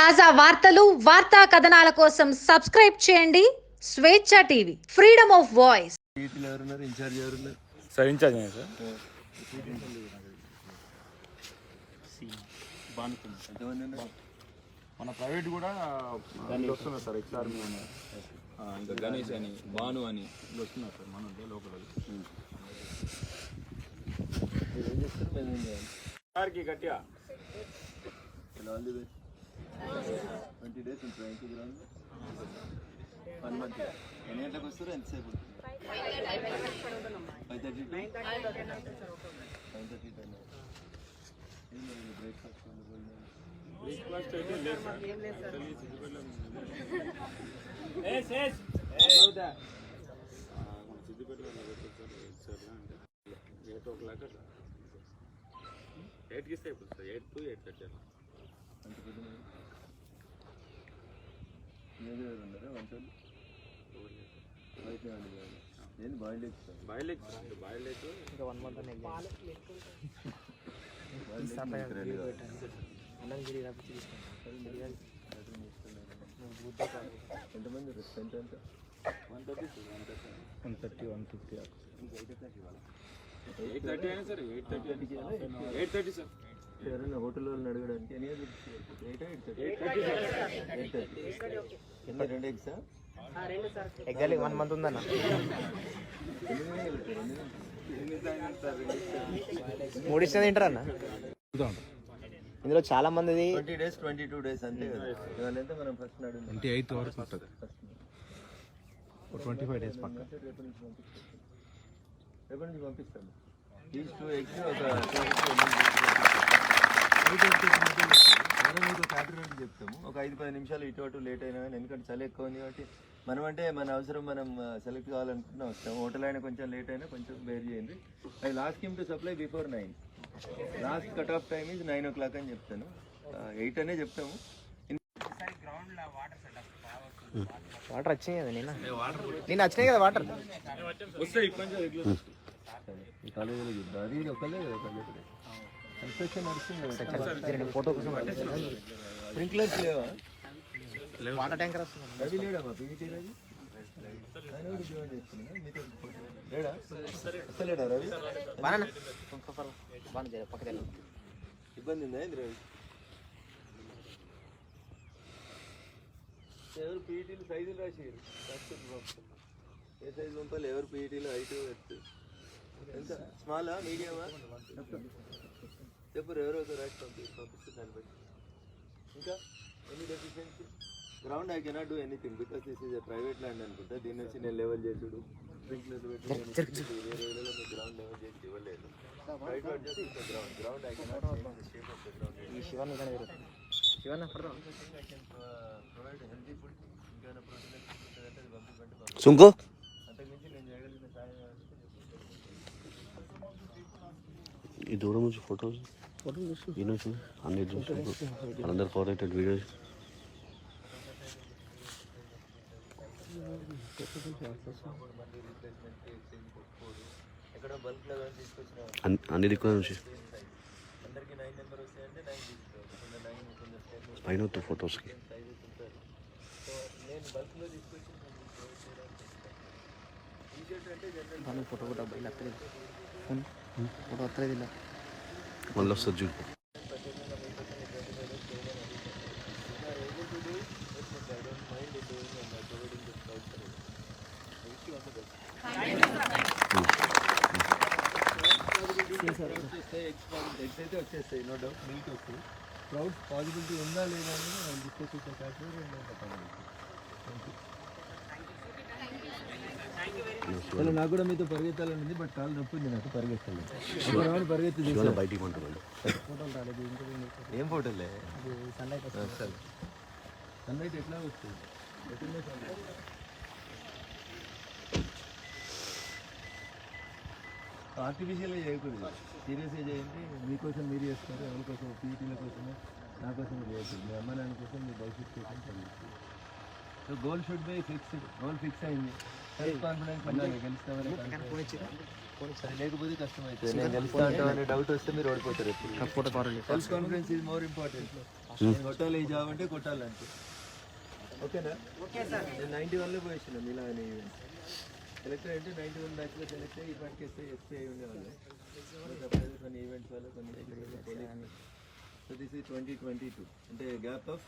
తాజా వార్తలు వార్తా కథనాల కోసం సబ్స్క్రైబ్ చేయండి. Swechha TV freedom of voice. Sir in-charge sir? మన ప్రైవేట్ కూడా వస్తున్నారు సార్ ఎక్స్ ఆర్మీ ఇంకా గణేష్ అని భాను అని వస్తున్నారు సార్ మన లోకల్ సార్కి గట్టిగా. ట్వంటీ డేస్ ఉంటుంది ఎంత గ్రౌండ్ వన్ మంత్ ఎన్ని గంటలకు వస్తారు ఎంతసేపు ఉంటుంది five thirty nine thirty ten breakfast breakfast అయితే లేదు సార్ మన సిద్దిపేటలో సార్ అంటే ఎయిట్ ఓ క్లాక్ అట్లా ఎయిట్కి ఇస్తే ఇప్పుడు sir eight to eight thirty అలా అంత పెద్ద మీ దగ్గర ఎవరు ఉన్నారా వంటలు బయట వాళ్ళు కాదు నేను బాయిల్ ఎక్కుతాను బాయిల్ ఎగ్ బాయిల్ ఎగ్ ఇంకా వన్ మంత్ ఎంతమంది రెస్టారెంట్ ఎంత one thirty one thirty one thirty one fifty eight thirty అయినా sir eight thirty eight thirty sir ఎవరైనా హోటల్ వాళ్ళని అడగడానికి ఎన్ని eight eight thirty eight thirty ఎన్ని రెండు ఎగ్సా ఎగ్గాలి వన్ మంత్ ఉందన్న. మూడు ఇష్టం తింటారు అన్న ఇందులో చాలా మందిది twenty days twenty two days అంతే కదా. మనం ఫస్ట్ నాడు ట్వంటీ ఎయిత్ వరకు ఉంటుంది. ట్వంటీ ఫైవ్ డేస్ పక్క. రేపటి నుంచి పంపిస్తాం. రేపటి నుంచి పంపిస్తాం. ఈచ్ టూ ఎగ్స్ ఒక చెప్తాము ఒక ఐదు పది నిమిషాలు ఇటు అటు లేట్ అయినా కానీ ఎందుకంటే చలి ఎక్కువ ఉంది కాబట్టి మనం అంటే మన అవసరం మనం సెలెక్ట్ కావాలనుకుంటున్నా వస్తాం హోటల్ అయినా కొంచెం లేట్ అయినా కొంచెం బేర్ చేయండి I last came to supply before nine last cut off time is nine o'clock అని చెప్తాను ఎయిట్ అనే చెప్తాము వాటర్ వచ్చినాయి కదా నిన్న నేను వచ్చినాయి కదా వాటర్ కాలేజీలో చూద్దాం. అది ఒకళ్ళే కదా ఫోటో కోసం స్ప్రింక్లర్స్ లేవా? వాటర్ ట్యాంకర్ వస్తుంది. రవి? లేడా మా పీవీటీ లేడా బాగా బాగా పక్క ఇబ్బంది ఉందా రవి? ఎవరు పీఈటీలు సైజులు రాసిరు ఏ సైజు పంపాలి? ఎవరు పీఈటీలు హైట్ స్మాలా మీడియమా చెప్పు ఎవరో రాసి పంపి పంపిస్తే దాన్ని బట్టి. ఇంకా? ఎన్ని deficiency ground I cannot do anything because this is a private land అనుకుంటా. దీని నుంచి నేను లెవెల్ చేసుడు. స్ప్రింక్లర్ పెట్టి వేరే గ్రౌండ్ లెవెల్ చేసి ఇవ్వలేదు. Right ground ground I cannot shape of the ground ఈ ప్రొవైడ్ హెల్తీ ఫుడ్ ప్రోటీన్. సుంకు. అంతకుమించి నేను చేయగలిగిన సాయం ఈ దూరం నుంచి ఫొటోస్ అన్ని చూసి అందరు ఫోటోటెడ్ వీడియోస్ మళ్ళీ ఎక్కడ అన్ని అన్ని దిక్కుల నుంచి అందరికి పైన వద్దు ఫొటోస్కి బల్క్లో తీసుకొచ్చి ఫోటో కూడా ఫోటో వస్తలేదు ఇలా మళ్ళీ వస్తుంది చూడు అయితే వచ్చేస్తాయి నో డౌట్ మిల్క్ వస్తుంది క్రౌడ్ ఉందా లేదా అని డిస్కస్ చేసిన యూ నాకు కూడా మీతో పరిగెత్తాలని ఉంది బట్ కాలు నొప్పి ఉంది నాకు పరిగెత్తాలి పరిగెత్తి. బయటికి ఫోటోలు రాలేదు ఏం ఫోటోలే సన్లైట్ సన్లైట్ ఎట్లా వస్తుంది? ఆర్టిఫిషియల్గా చేయకూడదు. సీరియస్గా చేయండి. మీకోసం మీరు చేస్తారు ఎవరి కోసం? పీటీల కోసము నా కోసం చేయకూడదు. మీ అమ్మ నాన్న కోసం మీ భవిష్యత్తు కోసం so goal should be fixed goal fix అయింది. సెల్ఫ్ కాన్ఫిడెన్స్ ఉండాలి. గెలుస్తామని లేకపోతే కష్టమవుతుంది నేను గెలుస్తా అంటే డౌట్ వస్తే మీరు ఓడిపోతారు self confidence is more important కొట్టాలి ఈ జాబ్ అంటే కొట్టాలంటే ఓకేనా? నేను నైంటీ వన్లో పోయిస్తున్నాం ఇలా అనే ఈవెంట్ సెలెక్ట్ అంటే నైంటీ వన్ బ్యాచ్లో సెలెక్ట్ అయ్యి ఇప్పటికి వస్తే ఎస్పీ అయి ఉండేవాళ్ళు. కొన్ని ఈవెంట్స్ వల్ల కొన్ని సో దిస్ ఈ ట్వంటీ ట్వంటీ టూ అంటే gap of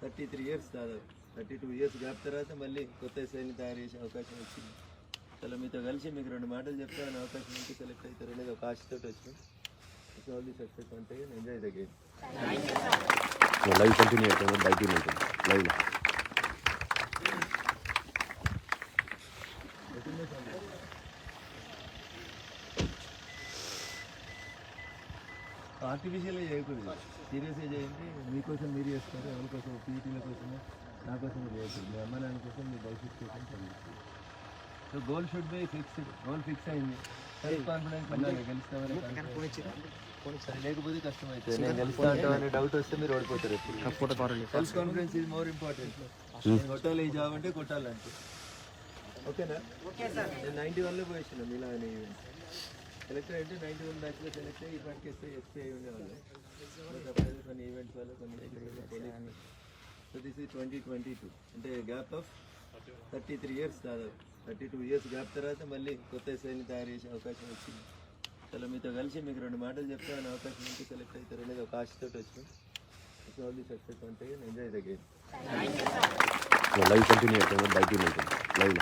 thirty three years దాదాపు. థర్టీ టూ ఇయర్స్ గ్యాప్ తర్వాత మళ్ళీ కొత్త ఎస్ఐని తయారు చేసే అవకాశం వచ్చింది. అసలు మీతో కలిసి మీకు రెండు మాటలు చెప్తాను అవకాశం ఉంటే సెలెక్ట్ అవుతారు అనేది ఒక ఆశతో వచ్చింది. ఆల్ ది సక్సెస్ అంటే enjoy the game live continue అవుతుంది బయట లైవ్ ఆర్టిఫిషియల్గా చేయకూడదు. సీరియస్గా చేయండి. మీకోసం మీరు చేస్తారు ఎవరి కోసం? పీఈటీల కోసమో? నా కోసం మీరు చేయకూడదు. మీ అమ్మ నాన్న కోసం మీ భవిష్యత్తు కోసం చదివిస్తారు so goal should be fixed goal fix అయింది. సెల్ఫ్ కాన్ఫిడెన్స్ ఉండాలి. గెలుస్తామని. లేకపోతే కష్టం అవుతుంది నేను గెలుస్తా డౌట్ వస్తే మీరు ఓడిపోతారు self confidence is more important నేను కొట్టాలి ఈ జాబ్ అంటే కొట్టాలంటే. ఓకేనా? నేను నైంటీ వన్లో పోయిస్తున్నాం ఇలా అనే ఈవెంట్ సెలెక్ట్ అంటే నైంటీ వన్ బ్యాచ్లో సెలెక్ట్ అయ్యి ఇప్పటికి ఎస్పీ అయి ఉండేవాళ్ళు. కొన్ని ఈవెంట్స్ వల్ల కొన్ని సో దిస్ ఈ ట్వంటీ ట్వంటీ టూ అంటే gap of thirty three years దాదాపు. థర్టీ టూ ఇయర్స్ గ్యాప్ తర్వాత మళ్ళీ కొత్త ఎస్ఐని తయారు చేసే అవకాశం వచ్చింది. అసలు మీతో కలిసి మీకు రెండు మాటలు చెప్తాను అవకాశం ఉంటే సెలెక్ట్ అవుతారు అనేది ఒక ఆశతో వచ్చినాం ఇట్స్ ఆల్ ది సక్సెస్ అంటే enjoy the game live continue live